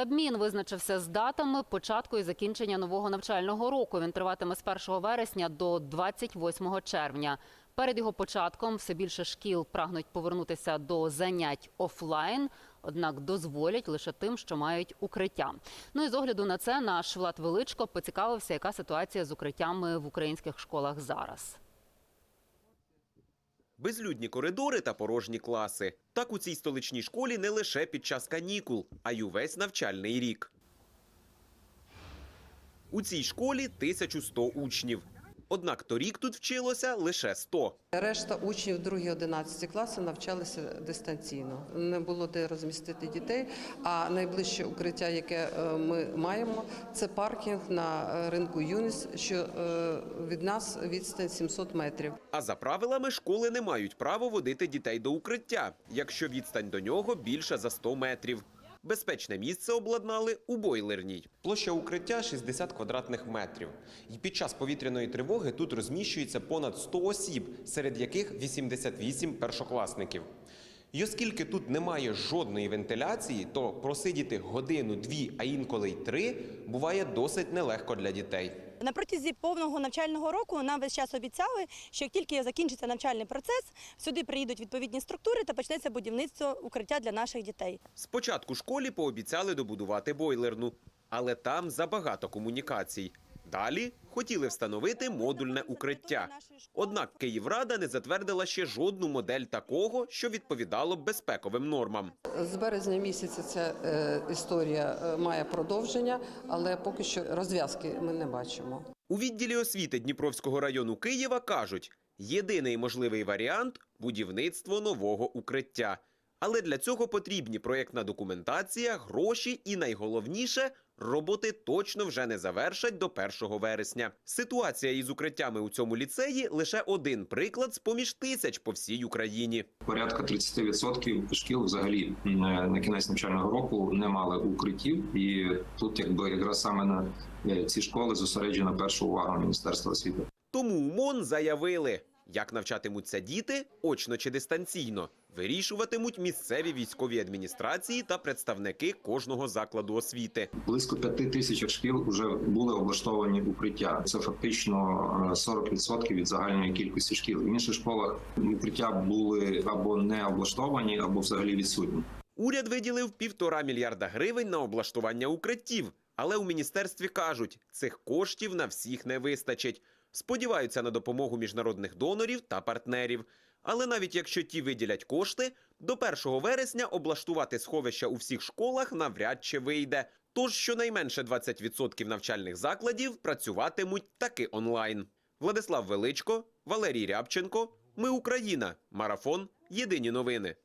Кабмін визначився з датами початку і закінчення нового навчального року. Він триватиме з 1 вересня до 28 червня. Перед його початком все більше шкіл прагнуть повернутися до занять офлайн, однак дозволять лише тим, що мають укриття. Ну і з огляду на це наш Влад Величко поцікавився, яка ситуація з укриттями в українських школах зараз. Безлюдні коридори та порожні класи. Так у цій столичній школі не лише під час канікул, а й увесь навчальний рік. У цій школі 1100 учнів. Однак торік тут вчилося лише 100. Решта учнів 2-11 класи навчалися дистанційно. Не було де розмістити дітей. А найближче укриття, яке е, ми маємо, це паркінг на ринку Юніс, що е, від нас відстань 700 метрів. А за правилами школи не мають права водити дітей до укриття, якщо відстань до нього більше за 100 метрів. Безпечне місце обладнали у бойлерній. Площа укриття 60 квадратних метрів. І під час повітряної тривоги тут розміщується понад 100 осіб, серед яких 88 першокласників. І оскільки тут немає жодної вентиляції, то просидіти годину, дві, а інколи й три буває досить нелегко для дітей. На протязі повного навчального року нам весь час обіцяли, що як тільки закінчиться навчальний процес, сюди приїдуть відповідні структури та почнеться будівництво укриття для наших дітей. Спочатку школі пообіцяли добудувати бойлерну, але там забагато комунікацій. Далі хотіли встановити модульне укриття. Однак Київрада не затвердила ще жодну модель такого, що відповідало б безпековим нормам. З березня місяця ця е, історія е, має продовження, але поки що розв'язки ми не бачимо. У відділі освіти Дніпровського району Києва кажуть, єдиний можливий варіант будівництво нового укриття. Але для цього потрібні проєктна документація, гроші і найголовніше роботи точно вже не завершать до 1 вересня. Ситуація із укриттями у цьому ліцеї лише один приклад з поміж тисяч по всій Україні. Порядка 30% шкіл взагалі на кінець навчального року не мали укриттів, і тут якби якраз саме на е, ці школи зосереджена перша увага Міністерства освіти. Тому МОН заявили, як навчатимуться діти, очно чи дистанційно, вирішуватимуть місцеві військові адміністрації та представники кожного закладу освіти. Близько п'яти тисяч шкіл вже були облаштовані укриття. Це фактично е, 40% від загальної кількості шкіл. В інших школах укриття були або не облаштовані, або взагалі відсутні. Уряд виділив півтора мільярда гривень на облаштування укриттів, але у міністерстві кажуть, цих коштів на всіх не вистачить. Сподіваються на допомогу міжнародних донорів та партнерів. Але навіть якщо ті виділять кошти, до 1 вересня облаштувати сховища у всіх школах навряд чи вийде. Тож щонайменше 20% навчальних закладів працюватимуть таки онлайн. Владислав Величко, Валерій Рябченко. Ми Україна. Марафон. Єдині новини.